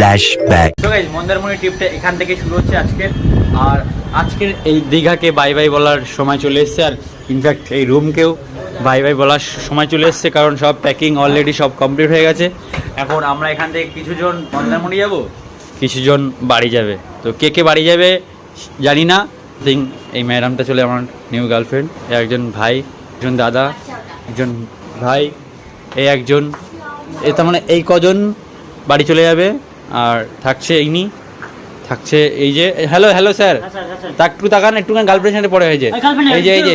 Flashback. তো guys Mandarmani ট্রিপটা এখান থেকে শুরু হচ্ছে আজকের। আর আজকের এই দীঘাকে বাই বাই বলার সময় চলে এসেছে, আর ইনফ্যাক্ট এই রুমকেও বাই বাই বলার সময় চলে এসেছে, কারণ সব প্যাকিং অলরেডি সব কমপ্লিট হয়ে গেছে। এখন আমরা এখান থেকে কিছুজন মন্দারমণি যাব? কিছুজন বাড়ি যাবে। তো কে কে বাড়ি যাবে, জানি না। থিঙ্ক এই ম্যাডামটা চলে আমার নিউ গার্লফ্রেন্ড একজন ভাই, একজন দাদা, একজন ভাই এই একজন, এ তার মানে এই কজন বাড়ি চলে যাবে? আর থাকছে ইনি থাকছে এই যে হ্যালো হ্যালো স্যার তা একটু তাকান একটুখানি গার্লফ্রেন্ড সাথে পড়ে হয়েছে। এই যে এই যে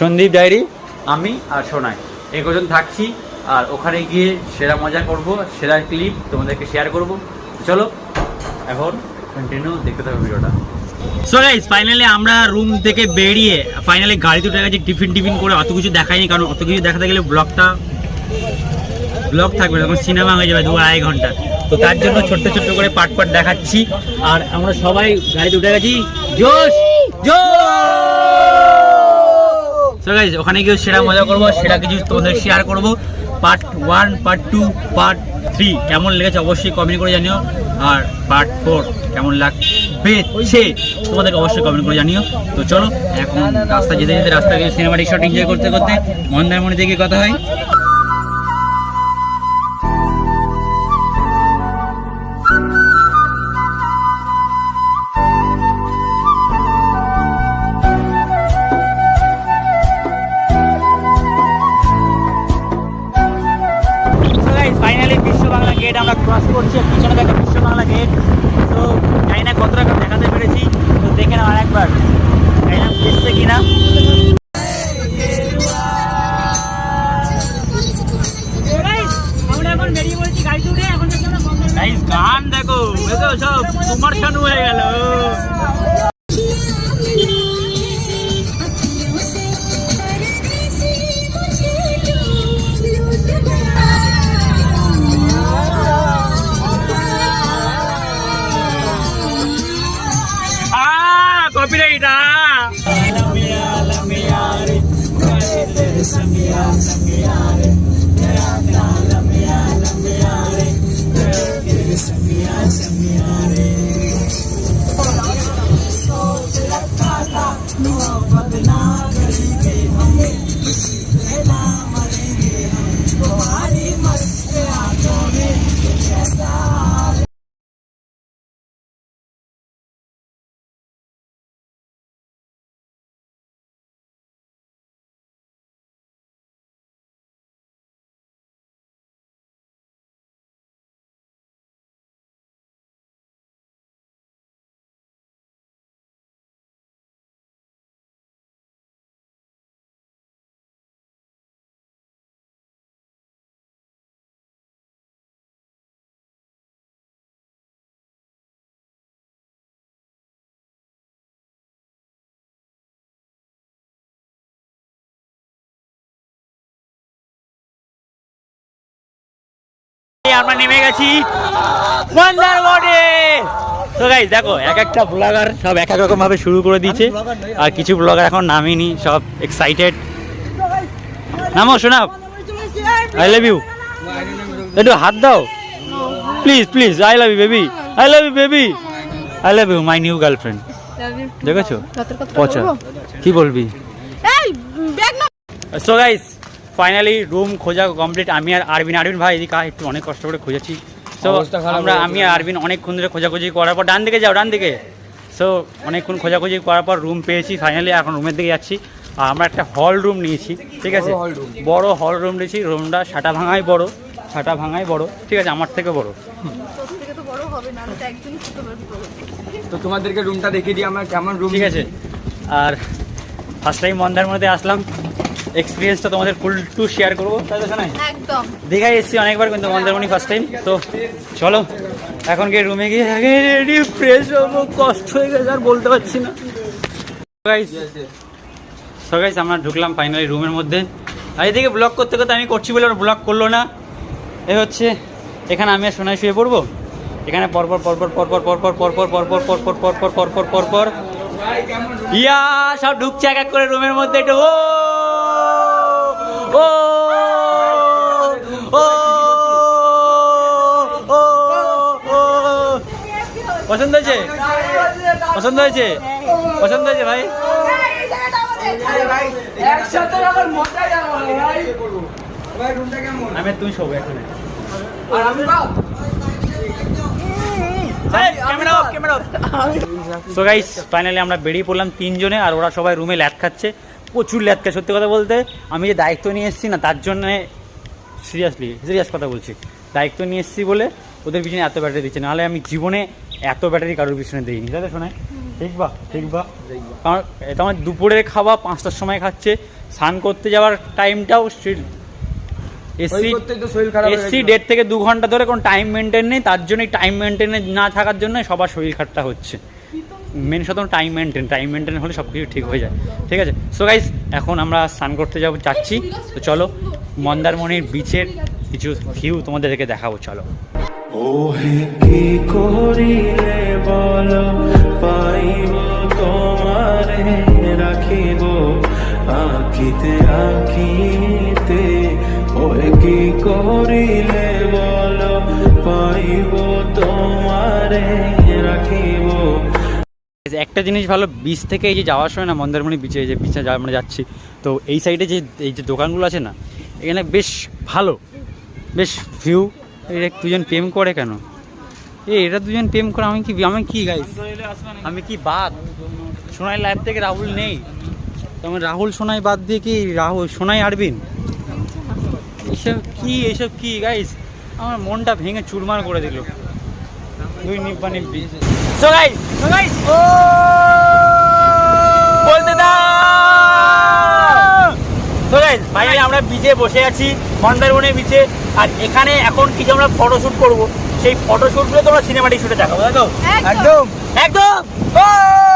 সন্দীপ ডায়েরি। আমি আর সোনাই। এই কজন থাকছি আর ওখানে গিয়ে সেরা মজা করব সেরা ক্লিপ তোমাদেরকে শেয়ার করব। চলো এখন কন্টিনিউ দেখতে থাকো ভিডিওটা। সো গাইস ফাইনালি আমরা রুম থেকে বেরিয়ে ফাইনালি গাড়িতে উঠে গেছি টিফিন টিফিন করে অত কিছু দেখাইনি কারণ অত কিছু দেখাতে গেলে ব্লগটা ব্লগ থাকবে তখন সিনেমা হয়ে যাবে দু আড়াই ঘণ্টা। তো তার জন্য ছোট্ট ছোট্ট করে পাট পাট দেখাচ্ছি। আর আমরা সবাই গাড়িতে উঠে গেছি। জোশ! জোশ! ওখানে গিয়ে সেরা মজা করব, সেরা কিছু তোমাদের শেয়ার করব। Part one part two part three কেমন লেগেছে অবশ্যই কমেন্ট করে জানিও। আর পার্ট ফোর কেমন লাগবে তোমাদের অবশ্যই কমেন্ট করে জানিও। তো চলো, এখন রাস্তা যেতে যেতে রাস্তা গিয়ে সিনেমাটিক শট এনজয় করতে করতে মন্দারমণি থেকে কথা হয়। টেনশন হয়ে গেল। আমরা নেমে গেছি মন্দারমণি তো গাইজ দেখো এক একটা ব্লগার সব এক এক রকম ভাবে শুরু করে দিয়েছে। আর কিছু ব্লগার এখন নামেনি সব এক্সাইটেড নামো শোনা আই লাভ ইউ একটু হাত দাও। Please please I love you baby I love you baby I love you my new girlfriend দেখেছ? পচা। কি বলবি? সো গাইস ফাইনালি রুম খোঁজা কমপ্লিট আমি আর আরবিন আরবিন ভাই এদিকে একটু অনেক কষ্ট করে খুঁজেছি। সো আমরা আমি আর আরবিন অনেকক্ষণ ধরে খোঁজাখুঁজি করার পর ডান দিকে যাও ডান দিকে। সো অনেকক্ষণ খোঁজাখুঁজি করার পর রুম পেয়েছি ফাইনালি এখন রুমের দিকে যাচ্ছি। আর আমরা একটা হল রুম নিয়েছি ঠিক আছে? বড় hall room। বড় হল রুম নিয়েছি রুমটা সাটা ভাঙাই বড় ছাটা ভাঙাই বড় ঠিক আছে? আমার থেকে বড়। তো তোমাদেরকে রুমটা দেখিয়ে দিই আমরা কেমন রুম ঠিক আছে। আর ফার্স্ট টাইম মন্দার মধ্যে আসলাম। এক্সপিরিয়েন্সটা তোমাদের ফুল টু শেয়ার করব তাই তো শোনাই একদম দীঘায় এসেছি অনেকবার কিন্তু মন্দারমণি ফার্স্ট টাইম তো চলো এখন গিয়ে রুমে গিয়ে আগে রেডি ফ্রেশ হব কষ্ট হয়ে গেছে আর বলতে পারছি না সো গাইস আমরা ঢুকলাম ফাইনালি রুমের মধ্যে আর এদিকে ব্লগ করতে করতে আমি করছি বলে ওর ব্লগ করল না এ হচ্ছে এখানে আমি আর সোনায় শুয়ে পড়ব এখানে পরপর পরপর পরপর পরপর পরপর পরপর পরপর পরপর পরপর পরপর ইয়া সব ঢুকছে এক এক করে রুমের মধ্যে একটু ও ও ও ও পছন্দ হয়েছে? পছন্দ হয়েছে? পছন্দ হয়েছে ভাই? আমি তুমি শোবো এখানে। সো গাইস আমরা বেরিয়ে পড়লাম তিনজনে আর ওরা সবাই রুমে ল্যাট খাচ্ছে। প্রচুর ল্যাদ সত্যি কথা বলতে। আমি যে দায়িত্ব নিয়ে এসেছি না তার জন্য সিরিয়াসলি সিরিয়াস কথা বলছি। দায়িত্ব নিয়ে এসেছি বলে ওদের পিছনে এত ব্যাটারি দিচ্ছে নাহলে আমি জীবনে এত ব্যাটারি কারোর পিছনে দিইনি। তাই তো শোনায় ঠিক বা ঠিক বা? কারণ এটা আমার দুপুরে খাওয়া পাঁচটার সময় খাচ্ছে স্নান করতে যাওয়ার টাইমটাও স্টিল এসি এসি। দেড় থেকে দু ঘণ্টা ধরে কোনো টাইম মেনটেন নেই তার জন্যই টাইম মেনটেনে না থাকার জন্য সবার শরীর খারাপটা হচ্ছে। মেন সাধারণ টাইম মেনটেন টাইম মেনটেন হলে সব কিছু ঠিক হয়ে যায়। ঠিক আছে? সো গাইস এখন আমরা স্নান করতে যাব, যাচ্ছি। তো চলো, মন্দারমণির বিচের কিছু ভিউ তোমাদেরকে দেখাবো, চলো। রাখিব কি রাখিব একটা জিনিস ভালো বিচ থেকে এই যে যাওয়ার সময় না মন্দারমণি বিচে এই যে বিচে যা আমরা যাচ্ছি, তো এই সাইডে যে, এই যে দোকানগুলো আছে না, এখানে বেশ ভালো, বেশ ভিউ এটা দুজন প্রেম করে কেন? এ এরা দুজন প্রেম করে, আমি কি আমি কি গাইস আমি কি বাদ? সোনাই লাইফ থেকে রাহুল নেই। তেমন রাহুল, সোনাই বাদ দিয়ে কি রাহুল, সোনাই আরবিন এইসব কি এইসব কি গাইস আমার মনটা ভেঙে চুরমার করে দিল। দুই নিব্বা নিব্বি সো গাইস সো গাইস ও বলতে দাও সো গাইস ফাইনালি আমরা বিচে বসে আছি মন্দারমণি বিচে আর এখানে এখন কিছু আমরা ফটোশুট করব। সেই ফটোশুটগুলো তোমরা সিনেমাটিক শুটে দেখাবো তাই তো একদম। একদম! हर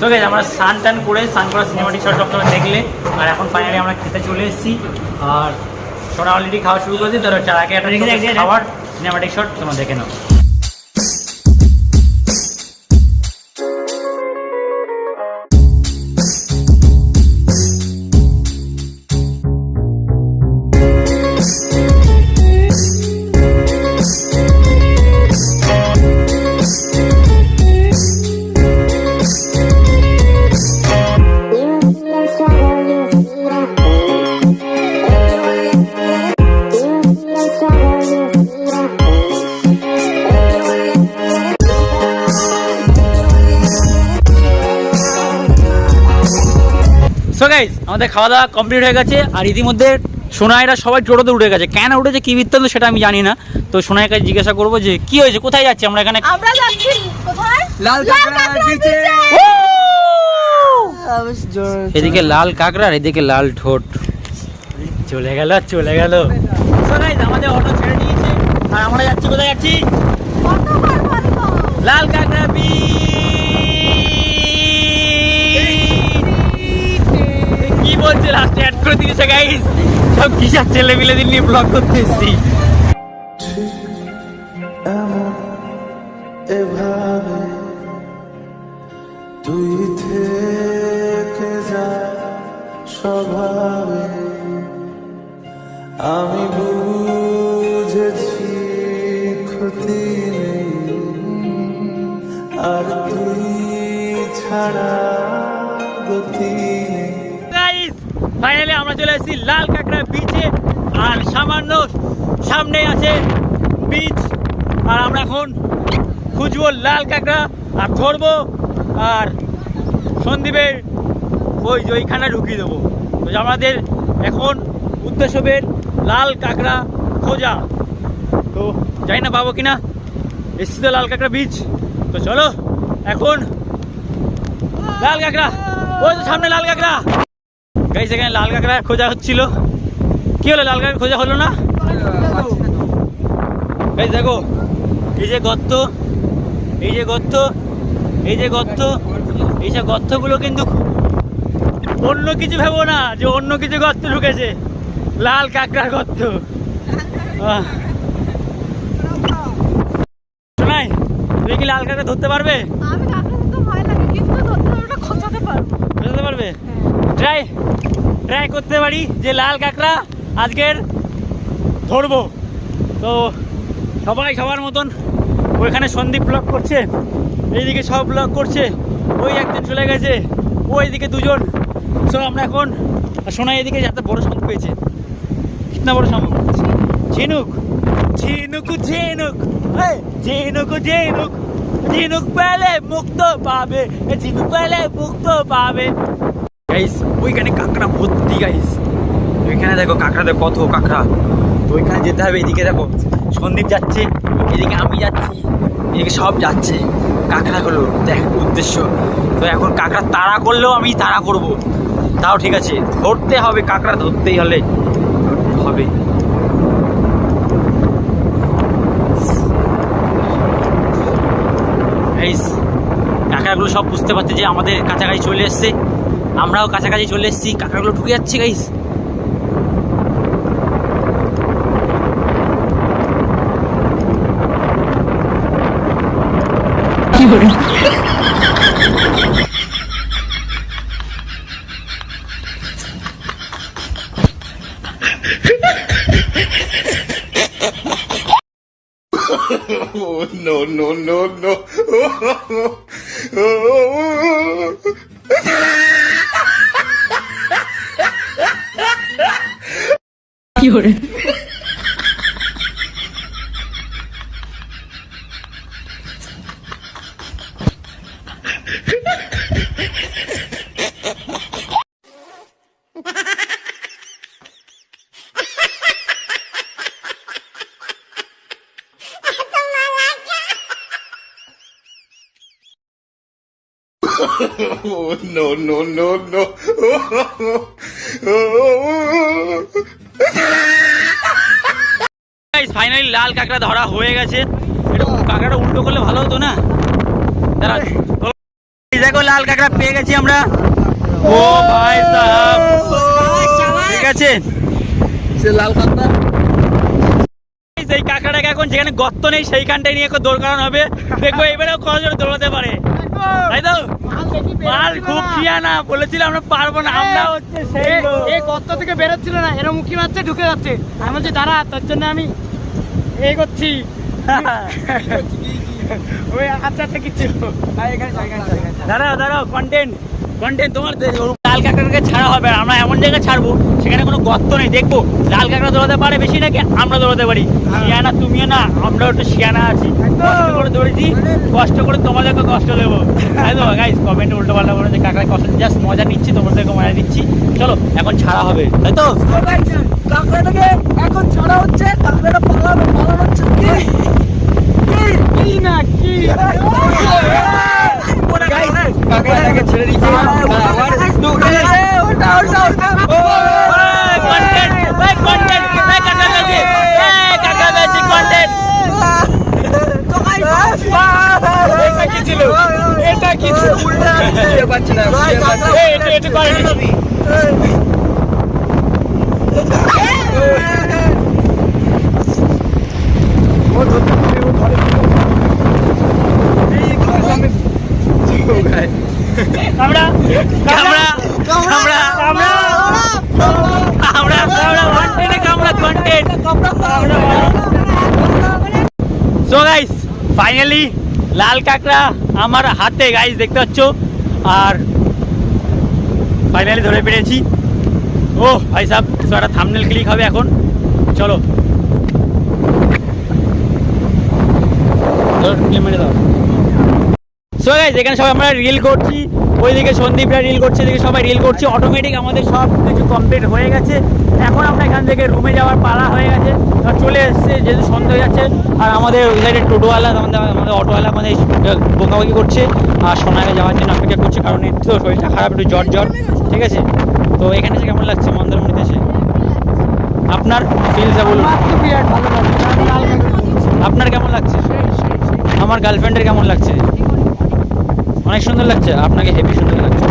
সো গাইস আমরা স্নান টান করে স্নান করা সিনেমাটিক শট আপনারা দেখলে আর এখন ফাইনালি আমরা খেতে চলে এসেছি। আর সোনা অলরেডি খাওয়া শুরু করেছি তার চার আগে একটা খাবার সিনেমাটিক শট তোমরা দেখে নাও। সো গাইস আমাদের খাওয়া দাওয়া কমপ্লিট হয়ে গেছে আর ইতিমধ্যে সোনাইরা সবাই টোটোতে উঠে গেছে। কেন উঠেছে কি বৃত্তান্ত সেটা আমি জানি না। তো সোনাইয়ের কাছে জিজ্ঞাসা করব যে কি হয়েছে কোথায় যাচ্ছি? আমরা এখানে আমরা যাচ্ছি কোথায়? লাল কাঁকড়া বিচে। এদিকে লাল কাঁকড়া আর এদিকে লাল ঠোঁট। চলে গেল চলে গেল। আমাদের অটো ছেড়ে দিয়েছে। আর আমরা যাচ্ছি কোথায় যাচ্ছি? লাল কাঁকড়া কি অ্যাড করে দিয়েছে গাইস সব কিসের ছেলে মিলে দিন নিয়ে ব্লগ করতে এসেছি এমন এভাবে তুই থেকে যা স্বভাবে আমি বুঝেছি ক্ষতি আর তুই ছাড়া গতি ফাইনালি আমরা চলে এসেছি লাল কাঁকড়া বিচে আর সামান্য সামনে আছে বিচ আর আমরা এখন খুঁজবো লাল কাঁকড়া। আর ধরবো আর সন্দীপের ওই ওইখানে ঢুকিয়ে দেবো। তো আমাদের এখন উদ্দেশ্য বের লাল কাঁকড়া খোঁজা। তো জানি না পাবো কিনা। এসছি তো লাল কাঁকড়া বিচ তো চলো, এখন লাল কাঁকড়া। ওই তো সামনে লাল কাঁকড়া। গাইস এখানে লাল কাঁকড়া খোঁজা হচ্ছিল। কি হলো লাল কাঁকড়া খোঁজা হলো না? গাইস দেখো এই যে গর্ত এই যে গর্ত এই যে গর্ত এই যে গর্তগুলো কিন্তু অন্য কিছু ভেবো না যে অন্য কিছু গর্ত ঢুকেছে। লাল কাঁকড়ার গর্ত। শোনাই তুমি কি লাল কাঁকড়া ধরতে পারবে? আমি কাঁকড়া ধরতে ভয় লাগে কিন্তু ধরতে পারব খোঁচাতে পারব। ধরতে পারবে? ট্রাই ট্রাই করতে পারি যে লাল কাঁকড়া আজকের ধরবো। তো সবাই সবার মতন ওইখানে সন্দীপ ব্লক করছে, এইদিকে সব ব্লক করছে, ওই একজন চলে গেছে ওইদিকে দুজন। সো আমরা এখন শোনা এদিকে যাতে বড় শামুক পেয়েছে। কিতনা বড় শামুক? ঝিনুক। ঝিনুক ঝিনুক ঝিনুক ঝিনুক। ঝিনুক পেলে মুক্ত পাবে, ঝিনুক পেলে মুক্ত পাবে। গাইস ওইখানে কাঁকড়া ভর্তি গাইস ওইখানে দেখো কাঁকড়া দেখো কত কাঁকড়া। তো ওইখানে যেতে হবে, এদিকে দেখো, সন্দীপ যাচ্ছে, এদিকে আমি যাচ্ছি, এদিকে সব যাচ্ছে কাঁকড়াগুলো। দেখ, উদ্দেশ্য। তো এখন কাঁকড়া তাড়া করলেও আমি তাড়া করব। তাও ঠিক আছে, ধরতে হবে, কাঁকড়া ধরতেই হলে হবে। কাঁকড়াগুলো সব বুঝতে পারছে যে আমাদের কাছাকাছি চলে এসছে। আমরাও কাছাকাছি চলে এসেছি কাঁকড়াগুলো ঢুকে যাচ্ছে guys Oh, no, no, no, no. no, no, no, no. Finally লাল কাঁকড়া ধরা হয়ে গেছে। এটা কাঁকড়াটা উল্টো করলে ভালো হতো না? দাঁড়া। দেখো লাল কাঁকড়া পেয়ে গেছি আমরা। ও ভাই সাহেব। ঠিক আছে। সে লাল কাঁকড়া। সেই কাঁকড়াটাকে এখন যেখানে গর্ত নেই সেইখানটায় নিয়ে দৌড় করানো হবে। দেখব এবারেও কজন দৌড়াতে পারে। তাই তো? মাল খুব খিয়ানা বলেছিলাম আমরা পারব না আমরা হচ্ছে সেই এই গর্ত থেকে বেরোচ্ছিল না এরা মুখি মারছে ঢুকে যাচ্ছে। আমি বলছি দাঁড়া তার জন্য আমি এই করছি ওই আচ্ছা আচ্ছা কিছু। দাঁড়াও দাঁড়াও কন্টেন্ট কন্টেন্ট তোমার লাল কাঁকড়াকে ছাড়া হবে না। আমরা এমন জায়গায় ছাড়বো সেখানে কোনো গর্ত নেই। দেখব লাল কাঁকড়া দৌড়াতে পারে বেশি নাকি আমরা দৌড়াতে পারি? শিয়ানা তুমিও না আমরাও একটু শিয়ানা আছি। কষ্ট করে দৌড়েছি কষ্ট করে তোমাদেরকে কষ্ট দেবো। তাই তো? কমেন্টে উল্টো পাল্টা করে যে কাঁকড়া কষ্ট জাস্ট মজা নিচ্ছি তোমাদেরকে মজা দিচ্ছি। চলো এখন ছাড়া হবে তাই তো? কাঁকড়াটাকে এখন ছাড়া হচ্ছে কাঁকড়াটা পালানো পালানো হচ্ছে কি? কি? না কি? কাঁকড়াটাকে ছেড়ে দিচ্ছে। এটা কি ছিল এটা কি ছিল উল্টা না এটা করে কন্টেন্ট সো গাইস ফাইনালি লাল কাঁকড়া আমার হাতে গাইস দেখতে পাচ্ছ? আর ফাইনালি ধরে পেরেছি। ও, ভাই সাহেব একটা থামনেল ক্লিক হবে এখন। চলো। মেরে দাও। সো গাইজ এখানে সবাই আমরা রিল করছি। ওইদিকে সন্দীপরা রিল করছে এদিকে সবাই রিল করছি। অটোমেটিক আমাদের সব কিছু কমপ্লিট হয়ে গেছে। এখন আমরা এখান থেকে রুমে যাওয়ার পালা হয়ে গেছে। আর চলে এসছে যেহেতু সন্ধ্যা হয়ে যাচ্ছে আর আমাদের ওই সাইডে টোটোওয়ালা আমাদের আমাদের অটোওয়ালা আমাদের বোকাবাকি করছে। আর সোনাকে যাওয়ার জন্য অপেক্ষা করছে কারণ একটু তো শরীরটা খারাপ একটু জ্বর জ্বর। ঠিক আছে? তো এখানে এসে কেমন লাগছে মন্দারমণিতে এসে? আপনার ফিলসা বলুন। আপনার কেমন লাগছে? আমার গার্লফ্রেন্ডের কেমন লাগছে? অনেক সুন্দর লাগছে আপনাকে হেভি সুন্দর লাগছে।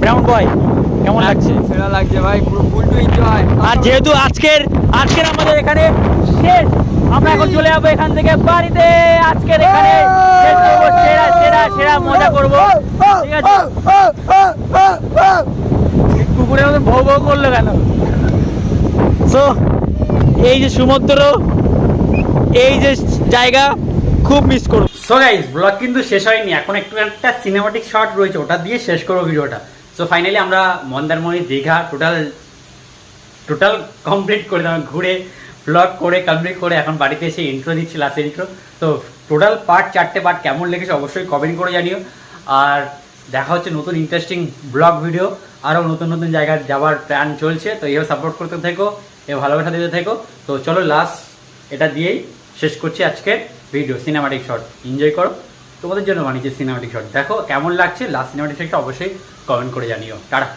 ব্রাউন বয় কেমন লাগছে? সেরা লাগছে ভাই পুরো ফুল টু এনজয় আর যেহেতু আজকের আজকের আমাদের এখানে শেষ আমরা এখন চলে যাব এখান থেকে বাড়িতে। আজকের এখানে শেষ করব সেরা সেরা সেরা মজা করব। ঠিক আছে? কুকুরের মতো ভৌ ভৌ করল কেন? সো এই যে সমুদ্র এই যে জায়গা খুব মিস করব। সো গাইস ব্লগ কিন্তু শেষ হয়নি, এখন একটু একটা সিনেমাটিক শট রয়েছে, ওটা দিয়ে শেষ করব ভিডিওটা। সো ফাইনালি আমরা Mandarmani, Digha total total complete করে দিলাম ঘুরে ব্লগ করে কমপ্লিট করে, এখন বাড়িতে এসে ইন্ট্রো দিচ্ছি লাস্ট ইন্ট্রো তো টোটাল পার্ট চারটে পার্ট কেমন লেগেছে অবশ্যই কমেন্ট করে জানিও। আর দেখা হচ্ছে নতুন ইন্টারেস্টিং ব্লগ ভিডিও আরও নতুন নতুন জায়গায় যাওয়ার প্ল্যান চলছে। তো এভাবে সাপোর্ট করতে থেকো এ ভালোবাসা দিতে থেকো। তো চলো লাস্ট এটা দিয়েই শেষ করছি আজকের ভিডিও সিনেমাটিক শট এনজয় করো। তোমাদের জন্য বানিয়েছি সিনেমাটিক শট দেখো কেমন লাগছে? লাস্ট সিনেমাটিক শটটা অবশ্যই কমেন্ট করে জানিও। টাটা।